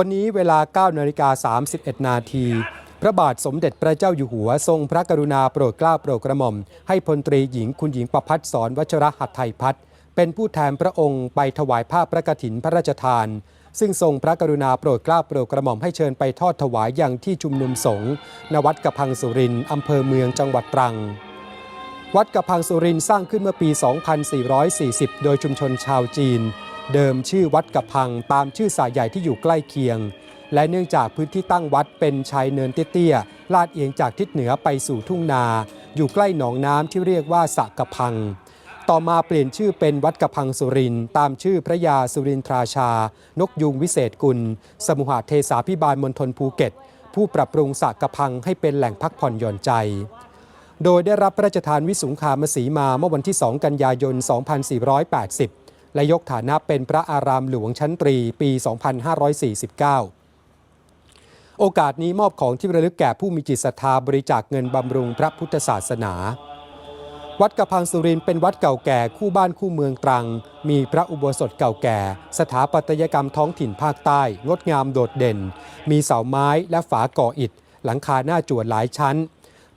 วันนี้เวลา9นาฬิกา31 นาทีพระบาทสมเด็จพระเจ้าอยู่หัวทรงพระกรุณาโปรดเกล้าโปรดกระหม่อม ให้พลตรีหญิงคุณหญิงประพัฒสอนวัชระหัตถไทยพัฒน์เป็นผู้แทนพระองค์ไปถวายผ้าพระกฐินพระราชทาน ซึ่งทรงพระกรุณาโปรดเกล้าโปรดกระหม่อมให้เชิญไปทอดถวายอยังที่ชุมนุมสงฆ์ณวัดกระพังสุรินทร์อำเภอเมืองจังหวัดตรัง วัดกระพังสุรินทร์สร้างขึ้นเมื่อปี 2440 โดยชุมชนชาวจีน เดิมชื่อวัดกระพังตามชื่อสายใหญ่ที่อยู่ใกล้เคียง และเนื่องจากพื้นที่ตั้งวัดเป็นชายเนินเตี้ยๆลาดเอียงจากทิศเหนือไปสู่ทุ่งนา อยู่ใกล้หนองน้ำที่เรียกว่าสะกระพัง ต่อมาเปลี่ยนชื่อเป็นวัดกระพังสุรินตามชื่อพระยาสุรินทราชา นกยุงวิเศษกุล สมุหเทสาพิบาลมณฑลภูเก็ต ผู้ปรับปรุงสะกระพังให้เป็นแหล่งพักผ่อนหย่อนใจโดยได้รับพระราชทานวิสุงคามสีมาเมื่อวันที่ 2 กันยายน 2480 และยกฐานะเป็นพระอารามหลวงชั้นตรีปี 2549 โอกาสนี้มอบของที่ระลึกแก่ผู้มีจิตศรัทธาบริจาคเงินบำรุงพระพุทธศาสนา วัดกระพังสุรินเป็นวัดเก่าแก่คู่บ้านคู่เมืองตรัง มีพระอุโบสถเก่าแก่ สถาปัตยกรรมท้องถิ่นภาคใต้ งดงามโดดเด่น มีเสาไม้และฝาก่ออิฐ หลังคาหน้าจั่วหลายชั้น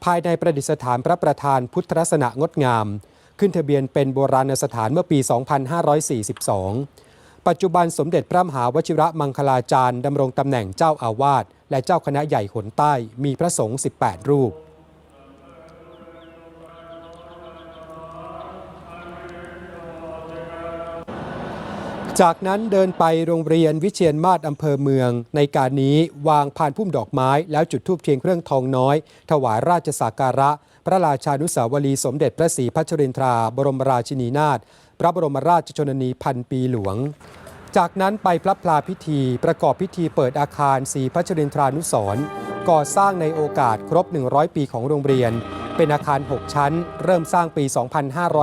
ภายในประดิษฐานพระประธานพุทธลักษณะงดงาม ขึ้นทะเบียนเป็นโบราณสถานเมื่อปี 2542 ปัจจุบันสมเด็จพระมหาวชิระมังคลาจารย์ดำรงตำแหน่งเจ้าอาวาสและเจ้าคณะใหญ่หนใต้มีพระสงฆ์ 18 รูป จากนั้นเดินไปโรงเรียนวิเชียนมาศอำเภอเมือง ในการนี้วางพานพุ่มดอกไม้ แล้วจุดธูปเทียนเครื่องทองน้อย ถวายราชสักการะ พระราชานุสาวรีสมเด็จพระศรีพัชรินทรา บรมราชินีนาถพระบรมราชชนนีพันปีหลวง จากนั้นไปพระพลาพิธี ประกอบพิธีเปิดอาคารศรีพัชรินทรานุสรณ์ก่อสร้างในโอกาสครบ 100 ปีของโรงเรียน เป็นอาคาร 6 ชั้น เริ่มสร้างปี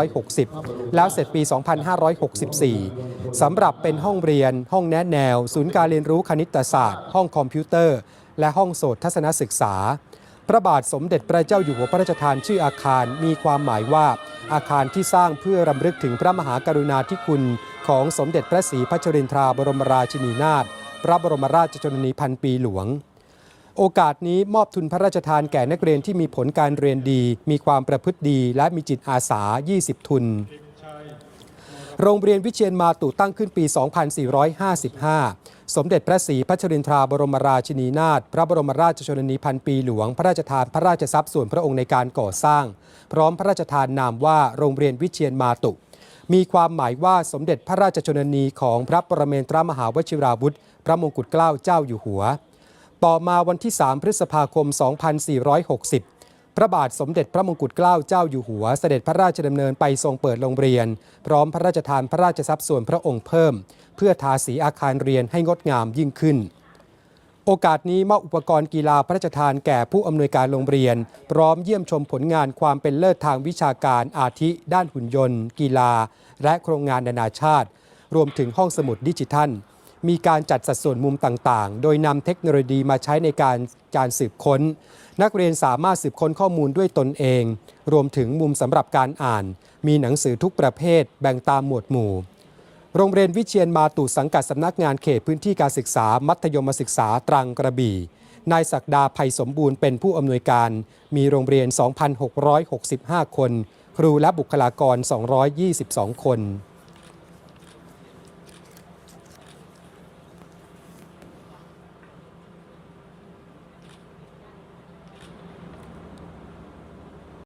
2560 แล้วเสร็จปี 2564 สำหรับเป็นห้องเรียน ห้องแนะแนว ศูนย์การเรียนรู้คณิตศาสตร์ ห้องคอมพิวเตอร์ และห้องโสตทัศนศึกษา พระบาทสมเด็จพระเจ้าอยู่หัวพระราชทานชื่ออาคารมีความหมายว่า อาคารที่สร้างเพื่อรำลึกถึงพระมหากรุณาธิคุณ ของสมเด็จพระศรีพัชรินทราบรมราชินีนาถพระบรมราชชนนีพันปีหลวง โอกาสนี้มอบทุนพระราชทานแก่นักเรียนที่มีผลการเรียนดี มีความประพฤติดี และมีจิตอาสา 20 ทุน โรงเรียนวิเชียนมาตุตั้งขึ้นปี 2455 สมเด็จพระศรีพัชรินทราบรมราชินีนาถพระบรมราชชนนีพันปีหลวง พระราชทานพระราชทรัพย์ส่วนพระองค์ในการก่อสร้าง พร้อมพระราชทานนามว่าโรงเรียนวิเชียนมาตุมีความหมายว่าสมเด็จพระราชชนนีของพระปรเมนทรมหาวชิราวุธ พระมงกุฎเกล้าเจ้าอยู่หัว ต่อมาวันที่ 3 พฤษภาคม 2460 พระบาทสมเด็จพระมงกุฎเกล้าเจ้าอยู่หัว เสด็จพระราชดำเนินไปทรงเปิดโรงเรียน พร้อมพระราชทานพระราชทรัพย์ส่วนพระองค์เพิ่ม เพื่อทาสีอาคารเรียนให้งดงามยิ่งขึ้น โอกาสนี้มอบอุปกรณ์กีฬาพระราชทานแก่ผู้อำนวยการโรงเรียน พร้อมเยี่ยมชมผลงานความเป็นเลิศทางวิชาการอาทิ ด้านหุ่นยนต์ กีฬา และโครงงานนานาชาติ รวมถึงห้องสมุดดิจิทัล มีการจัดสัดส่วนมุมต่างๆ โดยนำเทคโนโลยีมาใช้ในการการสืบค้น นักเรียนสามารถสืบค้นข้อมูลด้วยตนเอง รวมถึงมุมสำหรับการอ่าน มีหนังสือทุกประเภท แบ่งตามหมวดหมู่ โรงเรียนวิเชียนมาตุสังกัดสำนักงานเขตพื้นที่การศึกษา มัธยมศึกษาตรังกระบี่นายศักดาภัยสมบูรณ์เป็นผู้อำนวยการ มีโรงเรียน 2,665 คน ครูและบุคลากร 222 คน